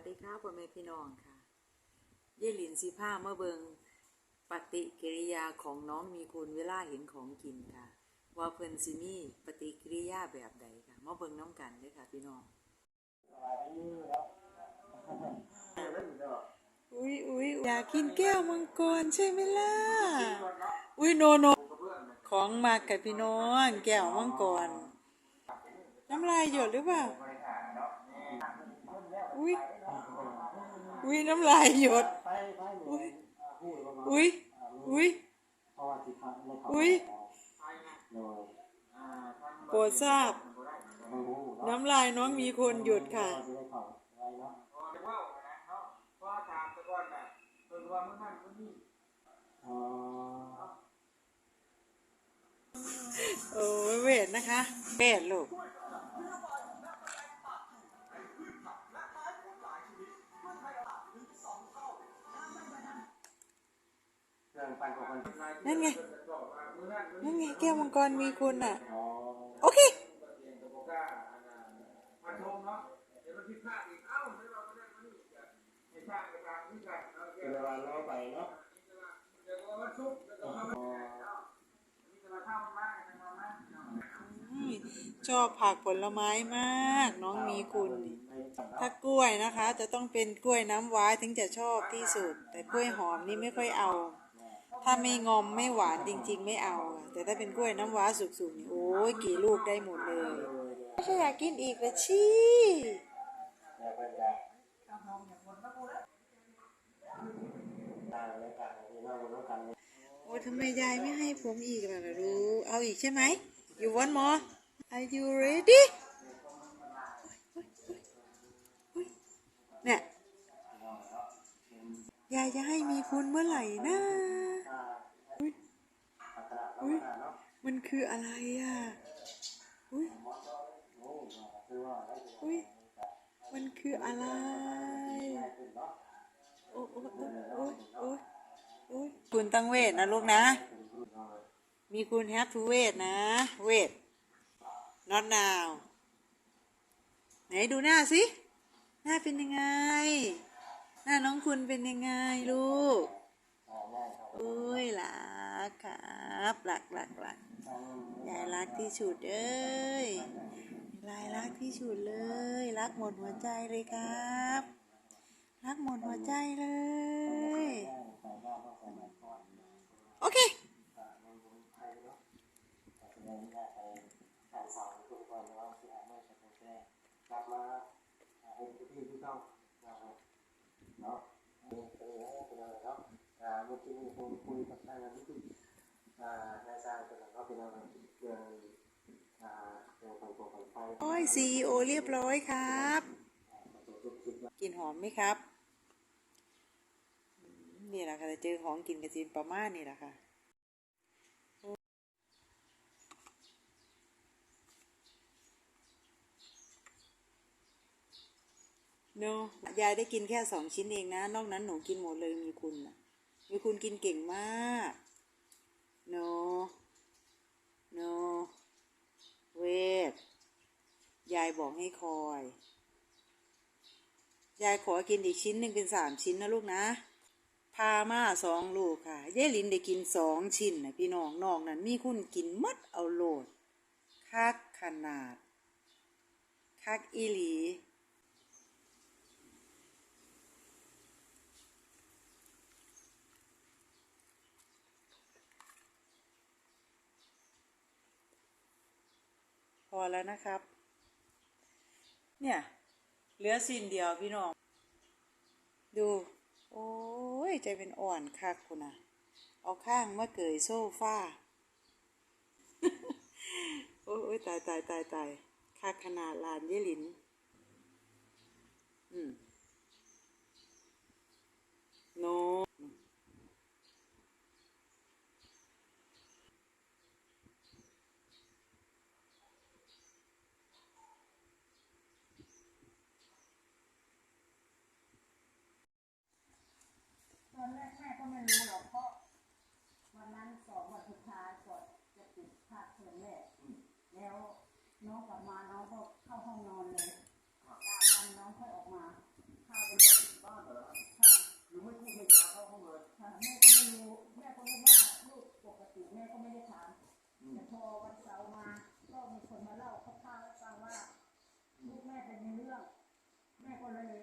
สดีค่ะพ่อแม่พี่น้องค่ะเย่หลินสีผ้าเมื่อเบิงปฏิกิริยาของน้องมีคุณเวลาเห็นของกินค่ะ ว่าเพิ่นสิมีปฏิกิริยาแบบใดค่ะมาเบิงน้ำกันเด้ค่ะพี่น้องอุ้ยอุ้ยอยากกินแก้วมังกรใช่ไหมล่ะอุ้ยโนโนของมากกับพี่น้องแก้วมังกรน้ำลายหยดหรือเปล่าอุ้ย อุ้ยน้ำลายหยดอุ้ยอุ้ยอุ้ยอุ้ยโปรดทราบน้ำลายน้องมีคนหยุดค่ะโอ้ยเวทนะคะเวทลูก นั่นไง นั่นไงแก้วมังกรมีคุณอะ โอเคเวลาเราไปเนาะอืมชอบผักผลไม้มาก น้องมีคุณนี่ถ้ากล้วยนะคะ จะต้องเป็นกล้วยน้ำว้าถึงจะชอบที่สุด แต่กล้วยหอมนี่ไม่ค่อยเอา ถ้าไม่งอมไม่หวานจริง ๆ ไม่เอา แต่ถ้าเป็นกล้วยน้ำว้าสุกๆนี่โอ้ยกี่ลูกได้หมดเลยไม่ใช่อยากกินอีกเลยชี้โอ้ทำไมยายไม่ให้ผมอีกล่ะรู้ เอาอีกใช่ไหม you want more are you ready เนี่ยยายจะให้มีคุณเมื่อไหร่นะอุ๊ยอุ๊ย มันคืออะไรอะ อุ้ยอุ้ยมันคืออะไร โอ้โอ้โอ้โอ้โอ้โอ้ยคุณตั้งเวทนะลูกนะ มีคุณ have to wait นะ wait not now ไหนดูหน้าสิ หน้าเป็นยังไง หน้าน้องคุณเป็นยังไงลูก โอ้ยรักค่ะ รับรักรักรักยายรักที่สุดเอ้ยยายรักที่สุดเลย รักหมดหัวใจเลยครับ รักหมดหัวใจเลย โอเคเนาะเป็นยังไงเป็นยังไงเนาะอ่าเมื่อกี้มีคนคุยกับทางนั้นที่อ่า นายสร้างเป็นเขาเป็นอะไรเรื่องอ่าเรื่องโอ้ยซีโอเรียบร้อยครับ กินหอมไหมครับ นี่แหละค่ะจะเจอของกินกับจีนประมาณนี่แหละค่ะโนยายได้กินแค่สองชิ้นเองนะ นอกนั้นหนูกินหมดเลยมีคุณนะมีคุณกินเก่งมาก โนโนเวทยายบอกให้คอย ยายขอกินอีกชิ้นหนึ่งเป็นสามชิ้นนะลูกนะพามาสองลูกค่ะยายลินได้กินสองชิ้นนะพี่น้องนอกนั้นมีคุณกินมัดเอาโหลดคักขนาดคักอีหลี พอแล้วนะครับ เนี่ย เหลือสิ้นเดียวพี่น้อง ดู โอ้ย ใจเป็นอ่อนคักคุณนะเอาข้างมาเกยโซฟาโอ้ยตายตายตายตายคักขนาดลานเยลิน อืม โน วันแรกแม่ก็ไม่รู้หรอกเพราะวันนั้นสอบวันสุดท้ก่อนจะปิดภาคเทอมแรแล้วน้องกับมาน้องก็เข้าห้องนอนเลยกลางวันน้องค่อยออกมาเข้าไปนอนที่บ้านเหรอค่ะคืไม่พูดไม่จเข้าห้องเลยแม่ก็ไม่รู้แม่ก็ไม่ว่าลูกปกติแม่ก็ไม่ได้ถามแต่พอวันเสาร์มาก็มีคนมาเล่าคร่าวๆให้ฟังว่าลูกแม่เป็นเรื่อง แม่ก็เลย